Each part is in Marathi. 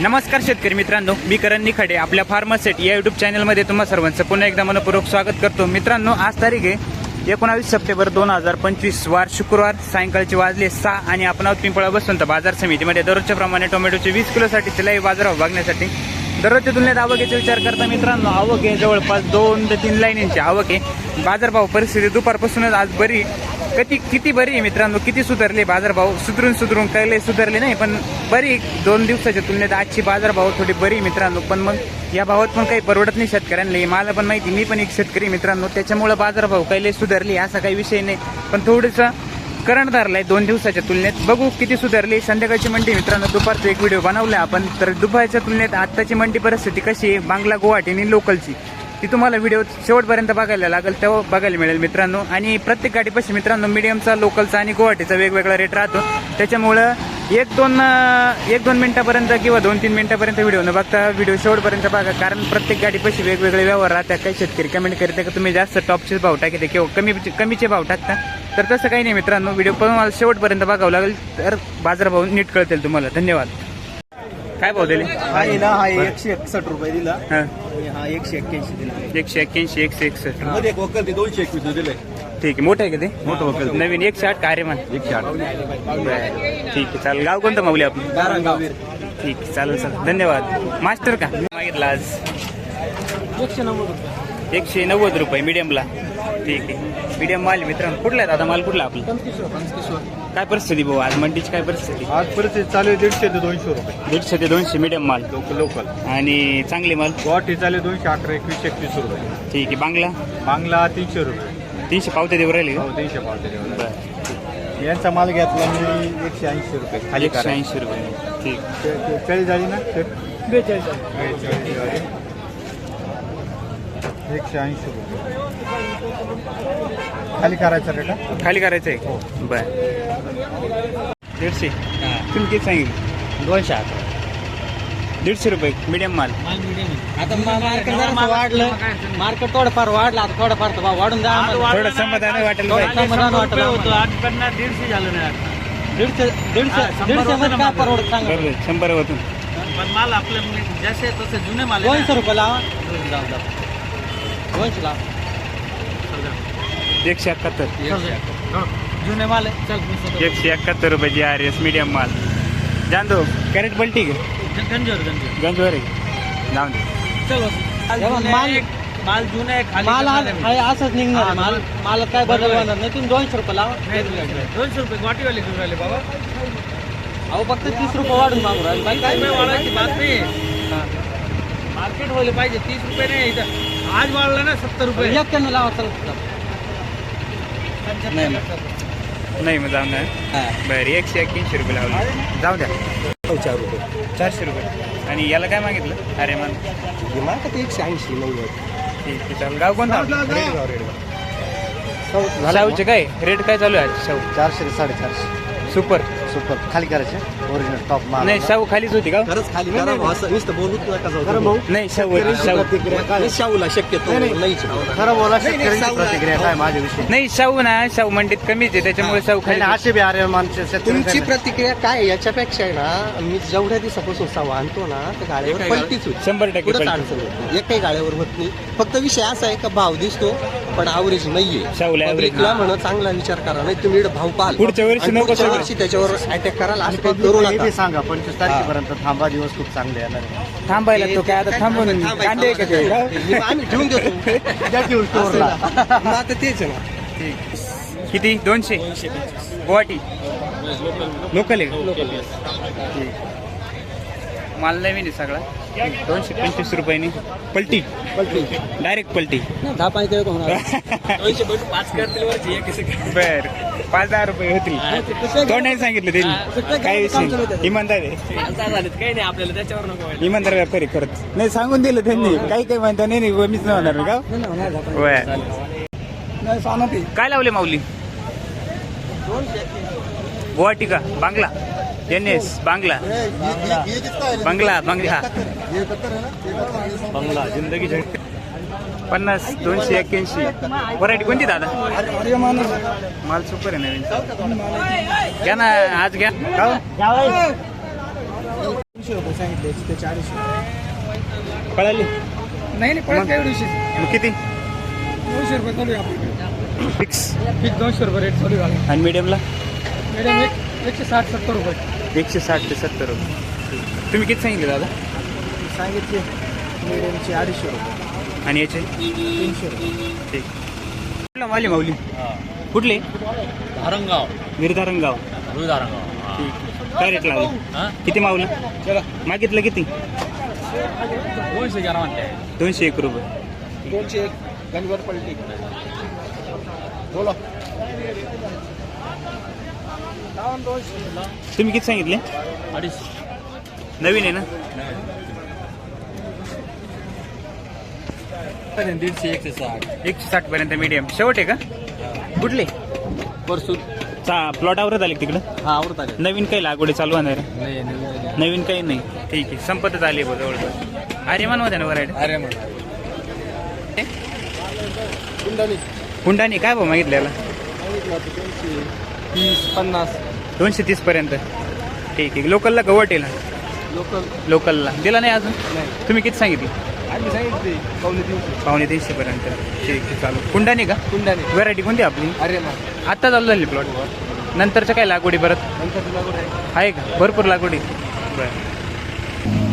नमस्कार शेतकरी मित्रांनो मी करण निखाडे आपल्या फार्मासेट या युट्यूब चॅनलमध्ये तुम्हा सर्वांचं पुन्हा एकदा मनपूर्वक स्वागत करतो. मित्रांनो आज तारीख आहे एकोणावीस सप्टेंबर दोन हजार पंचवीस वार शुक्रवार सायंकाळचे वाजले सहा आणि आपण आहोत पिंपळा बसवंत बाजार समितीमध्ये. दररोजच्या प्रमाणे टोमॅटोचे वीस किलोसाठी सिलाई बाजारावर बघण्यासाठी. दररोजच्या तुलनेत आवकेचा विचार करता मित्रांनो आवक आहे जवळपास दोन ते तीन लाईनींची आवक आहे. बाजारभाव परिस्थिती दुपारपासूनच आज बरी कधी किती बरी आहे मित्रांनो? किती सुधारले बाजारभाव? सुधरून सुधरून काही सुधारले नाही पण बरी दोन दिवसाच्या तुलनेत आजची बाजारभाव थोडी बरी आहे मित्रांनो पण मग या भावात पण काही परवडत नाही शेतकऱ्यांना. मला पण माहिती मी पण एक शेतकरी मित्रांनो. त्याच्यामुळे बाजारभाव काही सुधारले असा काही विषय नाही. पण थोडंसं करंट धरलाय दोन दिवसाच्या तुलनेत. बघू किती सुधारली. संध्याकाळची मंडी मित्रांनो दुपारचा एक व्हिडिओ बनवला आपण. तर दुपारच्या तुलनेत आत्ताची मंडी परिस्थिती कशी आहे? बांगला गुवाहाटी आणि लोकलची. ती तुम्हाला व्हिडिओ शेवटपर्यंत बघायला लागेल तेव्हा बघायला मिळेल मित्रांनो. आणि प्रत्येक गाडीपाशी मित्रांनो मिडियमचा लोकलचा आणि गुवाहाटीचा वेगवेगळा रेट राहतो. त्याच्यामुळं एक दोन एक दोन मिनिटापर्यंत किंवा दोन तीन मिनिटापर्यंत व्हिडिओ न बघता व्हिडिओ शेवटपर्यंत बघा. कारण प्रत्येक गाडीपाशी वेगवेगळे व्यवहार राहतात. काही शेतकरी कमेंट करते का तुम्ही जास्त टॉपचे भाव टाकते किंवा कमी कमीचे भाव टाकता? तर तसं काही नाही मित्रांनो. व्हिडिओ पण मला शेवटपर्यंत बघावं लागेल. तर बाजारभाव नीट कळतील तुम्हाला. धन्यवाद. काय भाव दिले? हा ना हा एकशे एकसष्ट रुपये दिला. हां. आणि हा एकशे एक्क्याऐंशी दिला. एकशे एक्क्याऐंशी एकशे एकसष्ट. मध्ये एक वकर ते दोनशे एकवीस दिले ठीक आहे मोठं आहे का ते? मोठं वकर नवीन एकशे आठ कार्य मान एकशे आठ. बरं. ठीक आहे चालेल. गाव कोणतं माऊली आपण ठीक आहे चालेल चालेल. धन्यवाद. मास्टर का? मागितला आज. एकशे नव्वद रुपये. एकशे नव्वद रुपये मीडियमला ठीक आहे. मीडियम माल आहे मित्रांनो. कुठला आहे दादा माल? कुठला आपला? काय परिस्थिती भाऊ? आज मंडीची काय परिस्थिती? आज परिस्थिती चालू आहे दीडशे ते दोनशे रुपये. दीडशे ते दोनशे मीडियम माल. Local local. आणि चांगले माल? गुवाहाटी चालू आहे दोनशे अकरा एकवीस एकवीस रुपये. ठीक आहे. बांगला? बांगला तीनशे रुपये. तीनशे पावते देऊ राहिले का? हो तीनशे पावते बरं यांचा माल घेतला मी एकशे ऐंशी रुपये खाली एकशे ऐंशी रुपये. ठीक. चाळीस झाली ना? बेचाळीस झाली. एकशे ऐंशी रुपये. खाली करायचा रेट हा? खाली करायचं आहे? बर. दीडशे? तुम्ही किती सांगितलं? दोनशे अकरा दीडशे रुपये मीडियम माल. आता मार्केट वाढलं. मार्केट थोडंफार वाढलं. आता थोडंफार तर वाढून द्या आम्हाला. थोडं समाधान वाटेल थोडं पाहिजे. समाधान वाटलं आम्हाला. आठ पन्नास दीडशे झालं ना दीडशे दीडशे दीडशे मध्ये काय परवडत सांगा? बरोबर शंभर होतून पण माल आपल्या जसे तसे जुने माल आहे ना. दोनशे रुपये लावा एकशे एकाहत्तर. जुने माल आहे चल मी स्वतः- एकशे एकाहत्तर रुपये जी आर एस मीडियम माल. जान दो कॅरेट पलटी का गं- गंजीवर गंजीवर गंजवर आहे. जाऊन दे. चलो जेव्हा माल माल जुने आहे, खाली माल माल आज- आहे असंच निघणार आहे. माल माल काय बदल बरोबर. होणार नाही तुम्ही दोनशे रुपये लावा. दोनशे रुपये गुवाहाटीवाले घेऊन राहिले बाबा. अहो फक्त तीस रुपये वाढून मागू राहिले. काय नाही. वाढायची बात नाही मार्केट व्हायला पाहिजे तीस रुपये नाही इथं. आज वाढला ना सत्तर रुपये. एक्क्याण्णव लावा चल. नाही नाही. मग जाऊन द्या बरं एकशे एक्याऐंशी रुपये लावले. जाऊ द्या. चार रुपये. चारशे रुपये. आणि याला काय मागितलं? अरे मान. मार्केट एकशे ऐंशी नव्वद. गाव कोणतं? शाहूचे काय? रेट काय चालू आहे शाहू चारशे ते साडेचारशे. सुपर. सुपर खाली करायचे. ओरिजिनल टॉप माल नाही शाहू खालीच होती का? खरंच खाली करा भाऊ, असं नुसतं बोलूच नका जाऊ. भाऊ नाही शाहू शाहू. शाहूला शक्यतो नाही खरं बोला शेतकऱ्यांची प्रतिक्रिया काय माझ्या विषयी? नाही शाहू ना शाहू मंडीत कमीच आहे त्याच्यामुळे शाहू खाली असे बी आर्य माणसे तुमची प्रतिक्रिया काय आहे? याच्यापेक्षा आहे ना मी जेवढ्या दिवसापासून सवा आणतो ना त्या गाड्यावर पलटीच होती शंभर टक्के कुठंच पलटी. अडचण होत नाही. एकही गाड्यावर होत नाही. फक्त विषय असा आहे का भाव दिसतो? पण आवरेज नाहीये. पब्लिकला म्हणा चांगला विचार करा नाही तुम्ही भाव पाल पुढच्या वर्षी पुढच्या. वर्षी त्याच्यावर अटॅक कराल असं काही करू नका. सांगा पंचवीस तारखेपर्यंत थांबा दिवस खूप चांगले येणार. थांबायला तो काय आता थांबून कांदे का ते? आम्ही ठेवून देतो. मग आता तेच आहे ना. किती? दोनशे? गुवाहाटी? लोकल आहे. माल नवीन आहे सगळा. दोनशे पंचवीस रुपयांनी. पलटी. डायरेक्ट पलटी. दहा पाच किलो होणार. पाच करतील वरची एक बर. पाच दहा रुपये होतील. तो नाही सांगितलं त्यांनी. काही विषय. इमानदार आहे. झालेत. काही नाही आपल्याला त्याच्यावर नको इमानदार व्यापारी खरंच नाही सांगून दिलं त्यांनी. काही काही म्हणता नाही नाही मीच नाही होणार का. काय लावले माऊली? गुवाहाटी का? बांगला. एन एस बांगला बांगला बांगला बंगला जिंदगी पन्नास दोनशे एक्क्याऐंशी. व्हरायटी कोणती दादा? माल सुपर आहे नवीन. घ्या ना आज घ्या. का हो? नाही नाही मग? किती? दोनशे रुपये चालू आहे फिक्स फिक्स दोनशे रुपये रेट चालू आहे. आणि मीडियमला एक एकशे साठ सत्तर रुपये. एकशे साठ ते सत्तर रुपये. तुम्ही किती सांगितले दादा? सांगितले मिडियमचे अडीचशे रुपये. आणि याचे? तीनशे रुपये. ठीक. कुठला माली माऊली? कुठले? धारणगाव मिरधारणगाव धारणगाव ठीक. काय रेट लावलं? किती मावलं मागितलं किती? दोनशे ग्यारा म्हणते दोनशे एक रुपये. दोनशे एक. गणगोर पलटी. बोला. तुम्ही किती सांगितले? नवीन आहे ना? दीडशे एकशे साठ. एकशे साठ पर्यंत मीडियम शेवट आहे का? कुठले? परसून चा प्लॉट आवरत आले तिकडं? हा आवडत आले. नवीन काही लागवडी चालू होणार आहे? नाही नवीन नवीन काही नाही. ठीक आहे संपतच आली बघ जवळपास आर्यमान होत्या ना वरायटी अरे मग कुंडली. हुंडानी काय भाऊ मागितलं याला? तीस पन्नास. दोनशे तीस पर्यंत. ठीक आहे. लोकलला गवटेला लोकल लोकलला दिला नाही अजून? नाही. तुम्ही किती सांगितली? आम्ही सांगितले पावणे तीनशे. पावणे तीनशे पर्यंत. ठीक आहे चालू हुंडानी का? कुंडाने व्हरायटी कोणती आपली? अरे आत्ता चालू झाली प्लॉट नंतरच्या काय लागवडी परत? नंतर कुठे आहे. का? भरपूर लागवडी. बरं.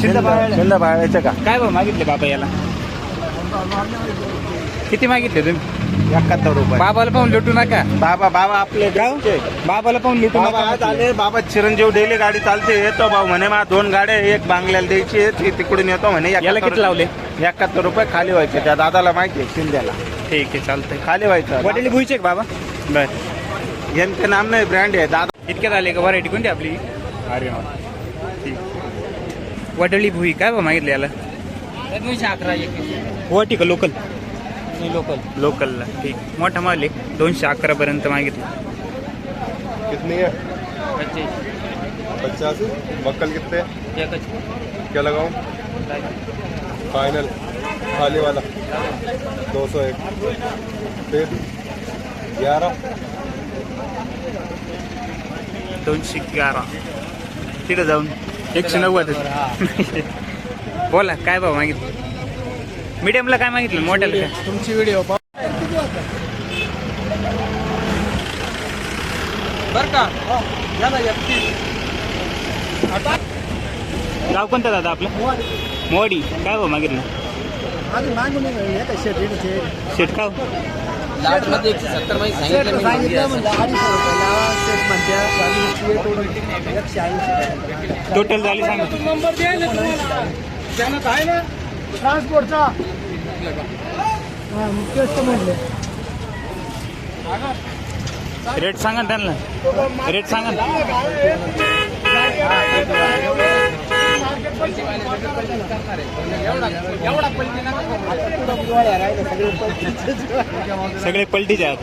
शिंदा बाळायचं का? काय भाऊ मागितले बाबा याला? किती मागितले तुम्ही? एकाहत्तर रुपये. बाबाला पाहून लुटू नका. बाबा बाबा आपले गावचे बाबाला पाहून लुटू बाबा आज नका आले बाबा चिरंजीव डेली गाडी चालते येतो भाऊ म्हणे मा दोन गाड्या एक बांगल्याला द्यायची आहे, ती तिकडून येतो म्हणे याला किती लावले? एकाहत्तर रुपये खाली व्हायचे त्या दादाला माहिती आहे शिंद्याला ठीक आहे चालतंय. खाली व्हायचं वडील भुईचे का बाबा? बर. यांचे नाम नाही ब्रँड आहे. दादा इतक्यात आले का? व्हरायटी कोणती आपली? अरे ठीक. वडळी भुई काय बा मागितलं याला? दोनशे अकरा एक. वटी का लोकल लोकल लोकलला ठीक. मोठा माल आहे दोनशे अकरा पर्यंत मागितलं. कितनी है पचास बक्कल कितने? क्या लगाऊं? फाइनल खाली वाला दो सौ एक. फिर ग्यारह. दोनशे ग्यारा तिथं जाऊन एकशे नव्वद. बोला काय भाव मागितलं? मीडियमला काय मागितलं? मोठ्याला काय? तुमची व्हिडिओ बर का? एकतीस गाव कोणतं दादा आपलं? मोडी काय भाव मागितलं? शेट खाव लाटमध्ये एकशे सत्तरमध्ये सांगितलं म्हणजे एकशे ऐंशी टोटल झाली सांगा. नंबर द्यायला त्यानं म्हटले रेट सांगा त्यांना. रेट सांगा सगळे पलटीचे आहेत.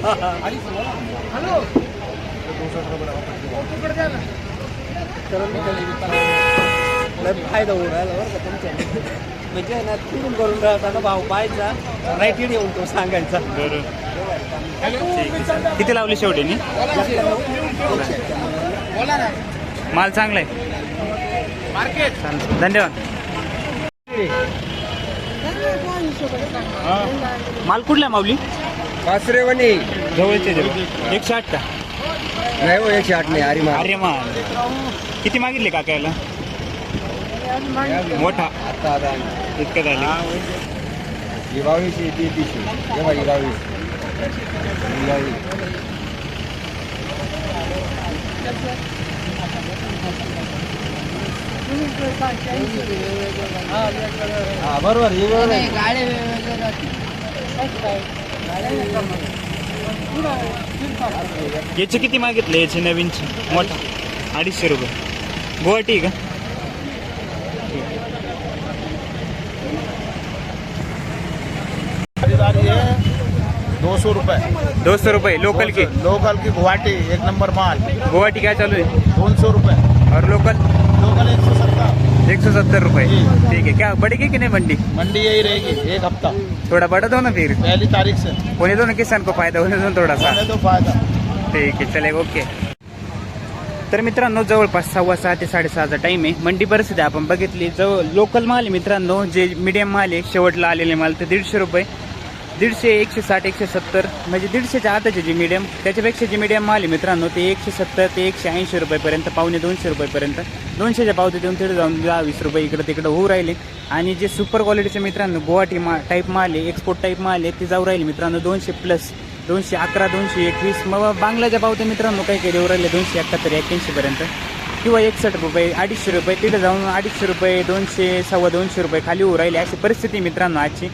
फायदा होऊ राहिला बरं का तुमच्या. म्हणजे ना तिकडून करून राहताना भाव पाहायचा राईट येऊन तो सांगायचा. बरं. किती लावली शेवटी नी? माल चांगला आहे. मार्केट धन्यवाद माल कुठला माऊली? कासरेवणी जवळचे जवळ एकशे आठ का? नाही हो एकशे आठ नाही अरे मा किती मागितले काकायला? मोठा. आता आता इतकं झाले. ही बावीस ही ती तीस हे बघा ही बरोबर ही आहे. याचे किती मागितले याचे नवीनचे? मोठा. अडीचशे रुपये. गुवाहाटी का खरीदारी है दो सौ रुपये. दो सौ रुपये लोकल की? लोकल की गुवाहाटी एक नंबर माल. गुवाहाटी क्या चालू है दोन सौ रुपये. और लोकल लोकल एक सौ सत्तर. एक सौ सत्तर रुपये. ठीक है क्या बढ़ेगी कि नहीं मंडी? मंडी यही रहेगी एक हफ्ता. थोड़ा बढ़ा दो ना फिर? पहली तारीख से। होने दो ना किसान को फायदा होने दो थोड़ा सा। तो फायदा। ठीक है चलेगा ओके। तर मित्रांनो जवळपास सव्वा सहा ते साडेसहाचा टाईम आहे. मंडी परिस्थिती आपण बघितली. जवळ लोकल माल आहे मित्रांनो. जे मीडियम माल आहे शेवटला आलेले माल ते दीडशे रुपये. दीडशे एकशे साठ एकशे सत्तर म्हणजे दीडशेच्या आताची जे मीडियम त्याच्यापेक्षा जे मीडियम माल आहे मित्रांनो ते एकशे सत्तर ते एकशे ऐंशी रुपयेपर्यंत पावणे दोनशे रुपयेपर्यंत. दोनशेच्या पावते देऊन तिथे जाऊन दहा वीस रुपये इकडं तिकडं होऊ राहिले. आणि जे सुपर क्वालिटीचे मित्रांनो गुवाहाटी मा टाईप माल आहे एक्सपोर्ट टाईप माल आहे ते जाऊ राहिले मित्रांनो दोनशे प्लस दोनशे अकरा दोनशे एकवीस. मग बांगलाच्या पावते मित्रांनो काही काही देऊ राहिले दोनशे एकाहत्तर एक्क्याऐंशीपर्यंत किंवा एकसष्ट रुपये अडीचशे रुपये तिथं जाऊन अडीचशे रुपये दोनशे सव्वा दोनशे रुपये खाली होऊ राहिले अशी परिस्थिती मित्रांनो आजची.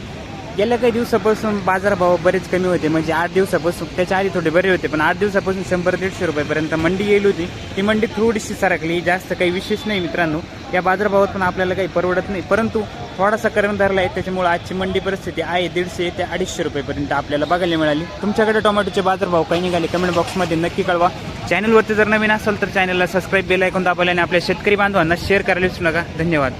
गेल्या काही दिवसापासून बाजारभाव बरेच कमी होते. म्हणजे आठ दिवसापासून त्याच्या आधी थोडे बरे होते पण आठ दिवसापासून शंभर दीडशे रुपयेपर्यंत मंडी गेली होती. ती मंडी थोडीशी सरकली जास्त काही विशेष नाही मित्रांनो. या बाजारभावात पण आपल्याला काही परवडत नाही. परंतु थोडासा करण धरला आहे त्याच्यामुळे आजची मंडी परिस्थिती आहे दीडशे ते अडीचशे रुपयेपर्यंत आपल्याला बघायला मिळाली. तुमच्याकडे टोमॅटोचे बाजारभाव काही निघाले कमेंट बॉक्समध्ये नक्की कळवा. चॅनलवरती जर नवीन असाल तर चॅनलला सबस्क्राईब बेल ऐकून दाबायला आणि आपल्या शेतकरी बांधवांना शेअर करायला विसरू नका. धन्यवाद.